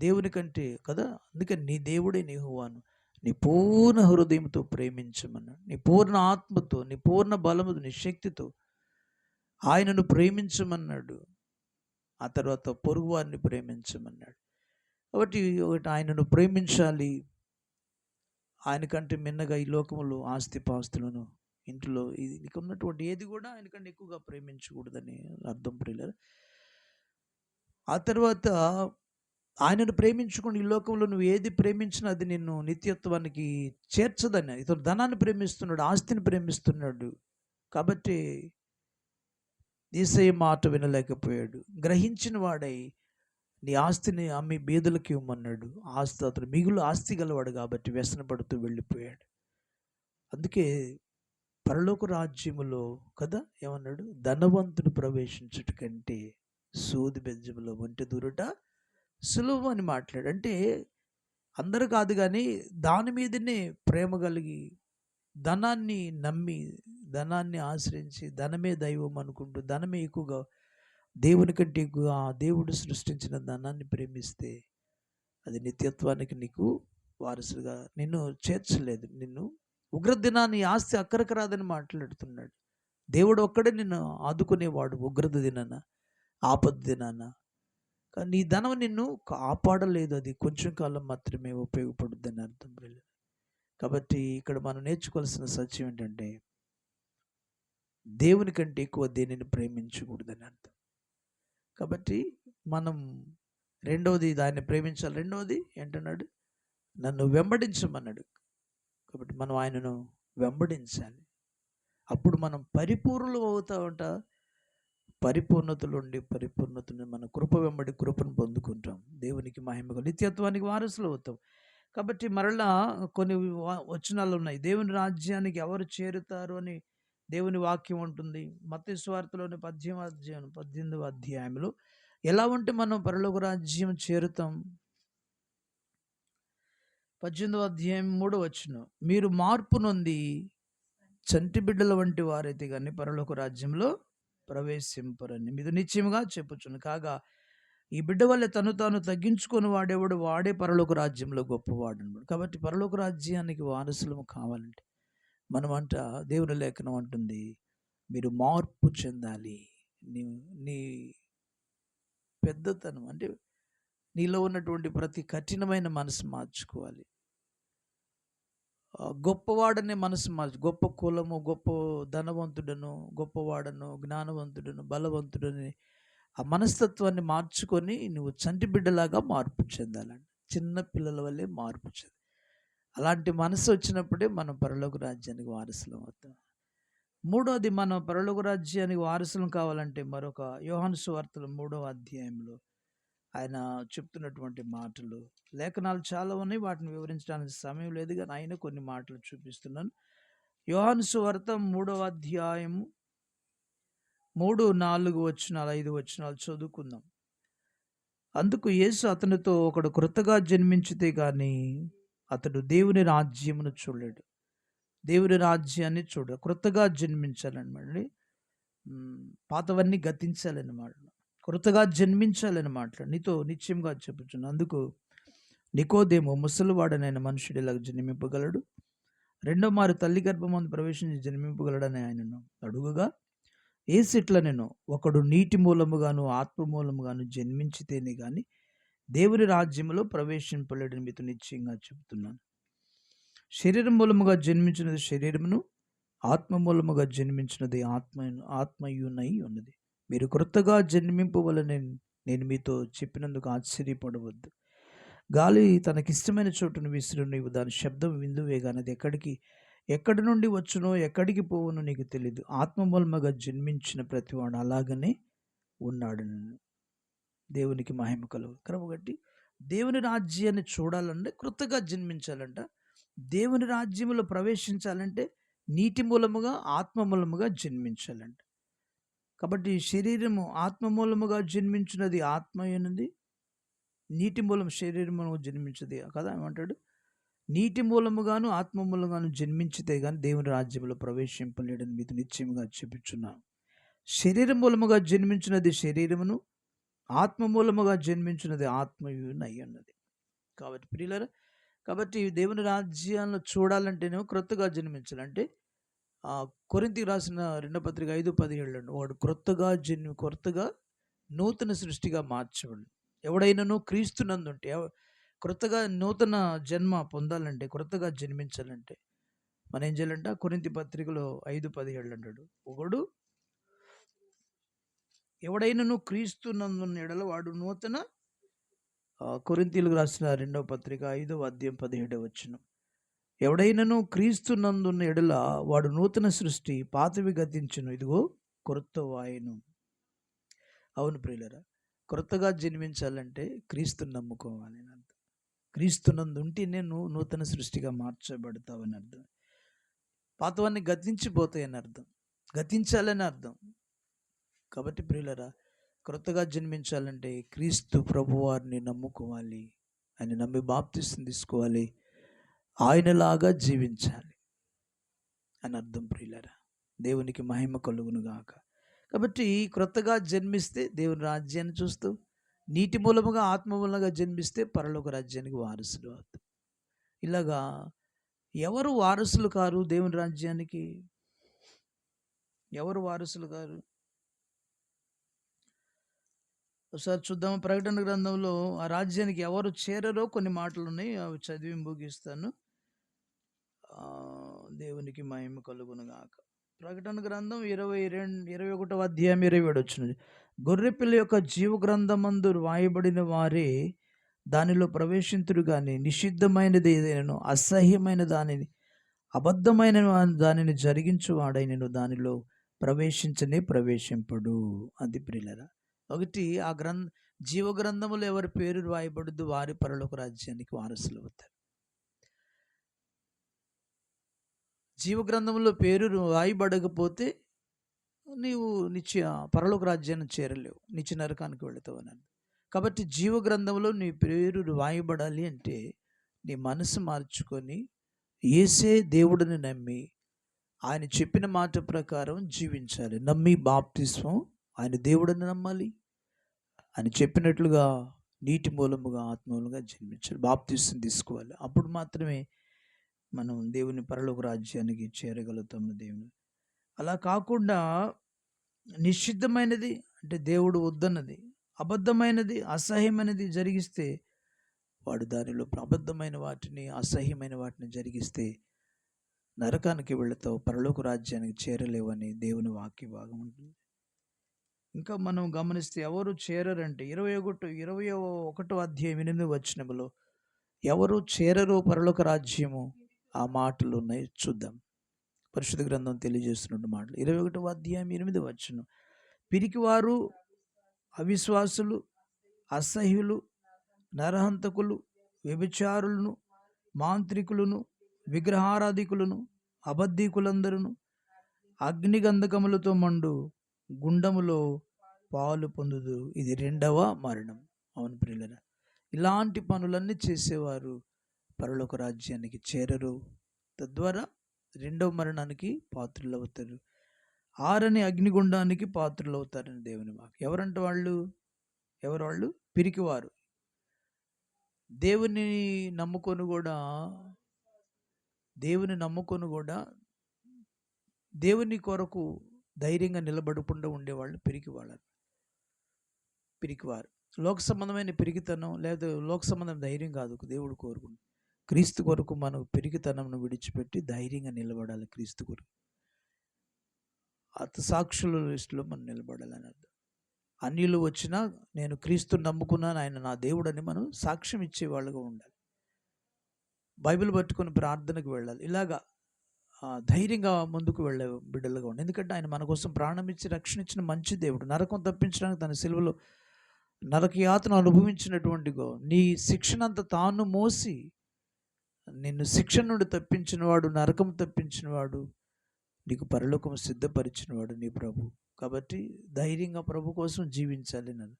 దేవుని కంటే కదా? అందుకని నీ దేవుడే నీహువాను. నీ పూర్ణ హృదయంతో ప్రేమించమన్నాడు నీ పూర్ణ ఆత్మతో నీ పూర్ణ బలముతో నీ శక్తితో ఆయనను ప్రేమించమన్నాడు. ఆ తర్వాత పొరుగువారిని ప్రేమించమన్నాడు. కాబట్టి ఒకటి ఆయనను ప్రేమించాలి. ఆయనకంటే మిన్నగా ఈ లోకములో ఆస్తిపాస్తులను ఇంట్లో ఇది ఉన్నటువంటి ఏది కూడా ఆయనకంటే ఎక్కువగా ప్రేమించకూడదని అర్థం ప్రియుల ఆ తర్వాత ఆయనను ప్రేమించుకుని ఈ లోకంలో నువ్వు ఏది ప్రేమించినా అది నిన్ను నిత్యత్వానికి చేర్చదని. ఇతను ధనాన్ని ప్రేమిస్తున్నాడు ఆస్తిని ప్రేమిస్తున్నాడు. కాబట్టి ఈసయ మాట వినలేకపోయాడు. గ్రహించిన వాడై నీ ఆస్తిని అమ్మి బీదలకు ఇవ్వమన్నాడు. ఆస్తి అతను మిగులు ఆస్తి గలవాడు కాబట్టి వ్యసనపడుతూ వెళ్ళిపోయాడు. అందుకే పరలోక రాజ్యములో కదా ఏమన్నాడు? ధనవంతుడు ప్రవేశించుట కంటే సూది బెజ్జములో ఒంటి దూరట సులువు అని మాట్లాడు. అంటే అందరు కాదు కానీ దాని మీదనే ప్రేమ కలిగి ధనాన్ని నమ్మి ధనాన్ని ఆశ్రయించి ధనమే దైవం అనుకుంటూ ధనమే ఎక్కువగా దేవుని కంటే ఎక్కువగా ఆ దేవుడు సృష్టించిన ధనాన్ని ప్రేమిస్తే అది నిత్యత్వానికి నీకు వారసుగా నిన్ను చేర్చలేదు. నిన్ను ఉగ్ర దినాన్ని ఆస్తి అక్కరకు రాదని మాట్లాడుతున్నాడు. దేవుడు ఒక్కడే నిన్ను ఆదుకునేవాడు ఉగ్రత దినాన ఆపద దినాన. కానీ నీ ధనం నిన్ను కాపాడలేదు అది. కొంచెం కాలం మాత్రమే ఉపయోగపడుద్దని అర్థం లేదు కాబట్టి ఇక్కడ మనం నేర్చుకోవాల్సిన సత్యం ఏంటంటే దేవుని కంటే ఎక్కువ దేనిని ప్రేమించకూడదని అర్థం. కాబట్టి మనం రెండవది దాన్ని ప్రేమించాలి. రెండవది ఏంటన్నాడు? నన్ను వెంబడించమన్నాడు. కాబట్టి మనం ఆయనను వెంబడించాలి. అప్పుడు మనం పరిపూర్ణం అవుతా ఉంటా పరిపూర్ణతలు ఉండి పరిపూర్ణతను మన కృప వెంబడి కృపను పొందుకుంటాం. దేవునికి మహిమగా నిత్యత్వానికి వారసులు అవుతాం. కాబట్టి మరలా కొన్ని వచనాలు ఉన్నాయి. దేవుని రాజ్యానికి ఎవరు చేరుతారు అని దేవుని వాక్యం ఉంటుంది. మత్తి స్వార్థలోని పద్దెనిమిది అధ్యాయం పద్దెనిమిదవ అధ్యాయంలో ఎలా ఉంటే మనం పరలోక రాజ్యం చేరుతాం? పద్దెనిమిదవ అధ్యాయం మూడో వచ్చిన మీరు మార్పు నొంది చంటి బిడ్డల వంటి వారైతే కానీ పరలోక రాజ్యంలో ప్రవేశింపరని మీరు నిశ్చయముగా చెప్పుచును కాగా ఈ బిడ్డ వల్ల తను తాను తగ్గించుకొని వాడేవాడు వాడే పరలోక రాజ్యంలో గొప్పవాడు అనమాట కాబట్టి పరలోక రాజ్యానికి వారసులము కావాలంటే మనం అంట దేవుని లేఖనం అంటుంది మీరు మార్పు చెందాలి. నీ నీ పెద్దతనం అంటే నీలో ఉన్నటువంటి ప్రతి కఠినమైన మనసు మార్చుకోవాలి. గొప్పవాడనే మనసు మార్చు గొప్ప కులము గొప్ప ధనవంతుడను గొప్పవాడను జ్ఞానవంతుడను బలవంతుడని ఆ మనస్తత్వాన్ని మార్చుకొని నువ్వు చంటి బిడ్డలాగా మార్పు చెందాలండి చిన్న పిల్లల వల్లే మార్పు చెంది. అలాంటి మనసు వచ్చినప్పుడే మనం పరలోక రాజ్యానికి వారసులం అవుతాం. మూడోది మనం పరలోక రాజ్యానికి వారసులం కావాలంటే మరొక యోహాను సువార్తలు మూడవ అధ్యాయంలో ఆయన చెప్తున్నటువంటి మాటలు లేఖనాలు చాలా ఉన్నాయి. వాటిని వివరించడానికి సమయం లేదు కానీ ఆయన కొన్ని మాటలు చూపిస్తున్నాను. యోహాను సువార్త మూడవ అధ్యాయము మూడు నాలుగు వచనాలు ఐదు వచనాలు చదువుకుందాం. అందుకు యేసు అతనితో ఒకడు కృతగా జన్మించితే కానీ అతడు దేవుని రాజ్యమును చూడలేడు. దేవుని రాజ్యాన్ని చూడ క్రొత్తగా జన్మించాలన్నమాట ఉమ్, పాతవన్నీ గతించాలన్నమాట. కృతగా జన్మించాలని మాట్లాడు నీతో నిశ్చయంగా చెప్పుచున్నా అందుకు నికోదేమో ముసలివాడనైన మనుషుడు ఇలా జన్మింపగలడు. రెండో మారు తల్లి గర్భమందు ప్రవేశించి జన్మింపగలడని ఆయనను అడుగుగా ఏసిట్ల నేను ఒకడు నీటి మూలముగాను ఆత్మ మూలముగాను జన్మించితేనే కానీ దేవుని రాజ్యములో ప్రవేశింపలేడని మీతో నిశ్చయంగా చెబుతున్నాను శరీరం మూలముగా జన్మించినది శరీరమును ఆత్మ మూలముగా జన్మించినది ఆత్మ ఆత్మయునై ఉన్నది. మీరు క్రొత్తగా జన్మింపవలని నేను మీతో చెప్పినందుకు ఆశ్చర్యపడవద్దు. గాలి తనకిష్టమైన చోటును విసిరు నీవు దాని శబ్దం విందువేగానది ఎక్కడికి ఎక్కడి నుండి వచ్చునో ఎక్కడికి పోవునో నీకు తెలియదు ఆత్మమూలముగా జన్మించిన ప్రతివాడు అలాగనే ఉన్నాడు నన్ను. దేవునికి మహిమ కలుగు. కాబట్టి దేవుని రాజ్యాన్ని చూడాలంటే కృతగా జన్మించాలంట. దేవుని రాజ్యములో ప్రవేశించాలంటే నీటి మూలముగా ఆత్మ మూలముగా జన్మించాలంట. కాబట్టి శరీరము ఆత్మ మూలముగా జన్మించినది ఆత్మ అయినది నీటి మూలం శరీరము జన్మించది. కదా ఏమంటాడు? నీటి మూలముగాను ఆత్మ మూలంగాను జన్మించితే కానీ దేవుని రాజ్యంలో ప్రవేశింపలేడని మీతో నిశ్చయముగా చూపించున్నాను శరీరం మూలముగా జన్మించినది శరీరమును ఆత్మ మూలముగా జన్మించినది ఆత్మయునై అయ్యున్నది కాబట్టి ప్రియులరా కాబట్టి దేవుని రాజ్యాలను చూడాలంటేనేమో క్రొత్తగా జన్మించాలంటే కొరింతికి రాసిన రెండో పత్రిక ఐదు పదిహేళ్ళు వాడు క్రొత్తగా జన్మి కొత్తగా నూతన సృష్టిగా మార్చబడి. ఎవడైనాను క్రీస్తునందుంటే ఎవ- క్రొత్తగా నూతన జన్మ పొందాలంటే క్రొత్తగా జన్మించాలంటే మనం ఏం చేయాలంటే? ఆ కొరింతి పత్రికలో ఐదు పదిహేళ్ళు అంటాడు. ఒకడు ఎవడైనాను క్రీస్తునందున్న ఎడల వాడు నూతన ఆ, రాసిన రెండవ పత్రిక ఐదవ అధ్యాయం పదిహేడవ వచ్చినాం ఎవడైనను క్రీస్తు నందున్న ఎడల వాడు నూతన సృష్టి పాతవి గతించును. ఇదిగో క్రొత్త వాయును. అవును ప్రియులరా క్రొత్తగా జన్మించాలంటే క్రీస్తుని నమ్ముకోవాలి అని అర్థం. క్రీస్తునందు ఉంటే నేను నూతన సృష్టిగా మార్చబడతావని అర్థం. పాతవాన్ని గతించిపోతాయని అర్థం. గతించాలని అర్థం. కాబట్టి ప్రియులరా క్రొత్తగా జన్మించాలంటే క్రీస్తు ప్రభువారిని నమ్ముకోవాలి. ఆయన నమ్మి బాప్తిస్తుంది తీసుకోవాలి. ఆయనలాగా జీవించాలి అని అర్థం ప్రియులరా. దేవునికి మహిమ కలుగును గాక. కాబట్టి క్రొత్తగా జన్మిస్తే దేవుని రాజ్యాన్ని చూస్తూ నీటి మూలముగా ఆత్మ మూలంగా జన్మిస్తే పరలోక రాజ్యానికి వారసులు అవుతాం. ఇలాగా ఎవరు వారసులు కారు దేవుని రాజ్యానికి? ఎవరు వారసులు కారు? ఒకసారి చూద్దాం ప్రకటన గ్రంథంలో ఆ రాజ్యానికి ఎవరు చేరరో కొన్ని మాటలు ఉన్నాయి అవి చదివి ముగిస్తాను. దేవునికి మహిమ కలుగును గాక. ప్రకటన గ్రంథం ఇరవై రెండు ఇరవై ఒకటో అధ్యాయం ఇరవై ఏడు వచ్చినది గొర్రెపిల్ల యొక్క జీవ గ్రంథమందు వ్రాయబడిన వారే దానిలో ప్రవేశింతుడు కానీ నిషిద్ధమైనది ఏదైనా అసహ్యమైన దానిని అబద్ధమైన దానిని జరిగించువాడైనను దానిలో ప్రవేశించని ప్రవేశింపడు. అది ప్రియులరా ఒకటి ఆ గ్రంథ జీవ గ్రంథములు ఎవరి పేరు రాయబడదు వారి పరలోక రాజ్యానికి వారసులు అవుతారు. జీవ గ్రంథంలో పేరు రాయబడకపోతే నీవు నిత్య పరలోక రాజ్యాన్ని చేరలేవు. నిత్య నరకానికి వెళుతావు అని కాబట్టి జీవ గ్రంథంలో నీ పేరు రాయబడాలి అంటే నీ మనసు మార్చుకొని ఏసే దేవుడిని నమ్మి ఆయన చెప్పిన మాట ప్రకారం జీవించాలి. నమ్మి బాప్తిస్వం ఆయన దేవుడిని నమ్మాలి. ఆయన చెప్పినట్లుగా నీటి మూలముగా ఆత్మూలంగా జన్మించాలి. బాప్తిస్వం తీసుకోవాలి. అప్పుడు మాత్రమే మనం దేవుని పరలోక రాజ్యానికి చేరగలుగుతాము దేవుని. అలా కాకుండా నిషిద్ధమైనది అంటే దేవుడు వద్దన్నది అబద్ధమైనది అసహ్యమైనది జరిగిస్తే వాడు దానిలో అబద్ధమైన వాటిని అసహ్యమైన వాటిని జరిగిస్తే నరకానికి వెళతావు పరలోక రాజ్యానికి చేరలేవని దేవుని వాక్య భాగం ఉంటుంది. ఇంకా మనం గమనిస్తే ఎవరు చేరరంటే ఇరవై ఒకటి ఇరవై ఒకటో అధ్యాయం ఎనిమిది వచ్చినములో ఎవరు చేరరు పరలోక రాజ్యము? ఆ మాటలు ఉన్నాయి. చూద్దాం. పరిశుద్ధ గ్రంథం తెలియజేస్తున్న మాటలు. ఇరవై ఒకటో అధ్యాయం ఎనిమిది వచ్చును పిరికివారు అవిశ్వాసులు అసహ్యులు నరహంతకులు వ్యభిచారులను మాంత్రికులను విగ్రహారాధికులను అబద్ధీకులందరును అగ్నిగంధకములతో మండు గుండములో పాలు పొందుదు ఇది రెండవ మరణం. అవును ప్రియులరా ఇలాంటి పనులన్నీ చేసేవారు పరలోక రాజ్యానికి చేరరు. తద్వారా రెండవ మరణానికి పాత్రులు అవుతారు ఆరని అగ్నిగుండానికి పాత్రులు అవుతారని దేవుని మాకు ఎవరంటే వాళ్ళు? ఎవరు వాళ్ళు? పిరికివారు. దేవుని నమ్ముకొని కూడా దేవుని నమ్ముకొని కూడా దేవుని కొరకు ధైర్యంగా నిలబడకుండా ఉండేవాళ్ళు పిరికివాళ్ళు. పిరికివారు. లోక సంబంధమైన పిరికితనం లేదా లోక సంబంధం ధైర్యం కాదు. దేవుడు కోరుకుంటు క్రీస్తు కొరకు మనం పెరిగితనంను విడిచిపెట్టి ధైర్యంగా నిలబడాలి క్రీస్తు కొరకు. అత సాక్షుల లిస్టులో మనం నిలబడాలని అర్థం. అన్యులు వచ్చినా నేను క్రీస్తు నమ్ముకున్నాను ఆయన నా దేవుడని మనం సాక్ష్యం ఇచ్చేవాళ్ళుగా ఉండాలి. బైబిల్ పట్టుకొని ప్రార్థనకు వెళ్ళాలి. ఇలాగా ధైర్యంగా ముందుకు వెళ్ళే బిడ్డలుగా ఉండాలి. ఎందుకంటే ఆయన మన కోసం ప్రాణం ఇచ్చి రక్షణ ఇచ్చిన మంచి దేవుడు. నరకం తప్పించడానికి తన సెలవులో నరక యాతను అనుభవించినటువంటి నీ శిక్షణ తాను మోసి నిన్ను శిక్షణ నుండి తప్పించినవాడు నరకం తప్పించినవాడు నీకు పరలోకం సిద్ధపరిచినవాడు నీ ప్రభు. కాబట్టి ధైర్యంగా ప్రభు కోసం జీవించాలి నన్ను.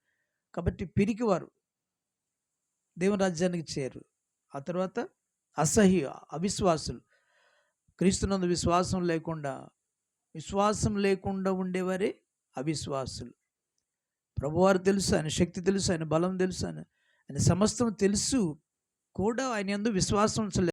కాబట్టి పిరికివారు దేవుని రాజ్యానికి చేరు. ఆ తర్వాత అసహ్య అవిశ్వాసులు. క్రీస్తునందు విశ్వాసం లేకుండా విశ్వాసం లేకుండా ఉండేవారే అవిశ్వాసులు. ప్రభువారు తెలుసు ఆయన శక్తి తెలుసు ఆయన బలం తెలుసు ఆయన ఆయన సమస్తం తెలుసు. కూడా ఆయన ఎందు విశ్వాసం ఉంచలేదు.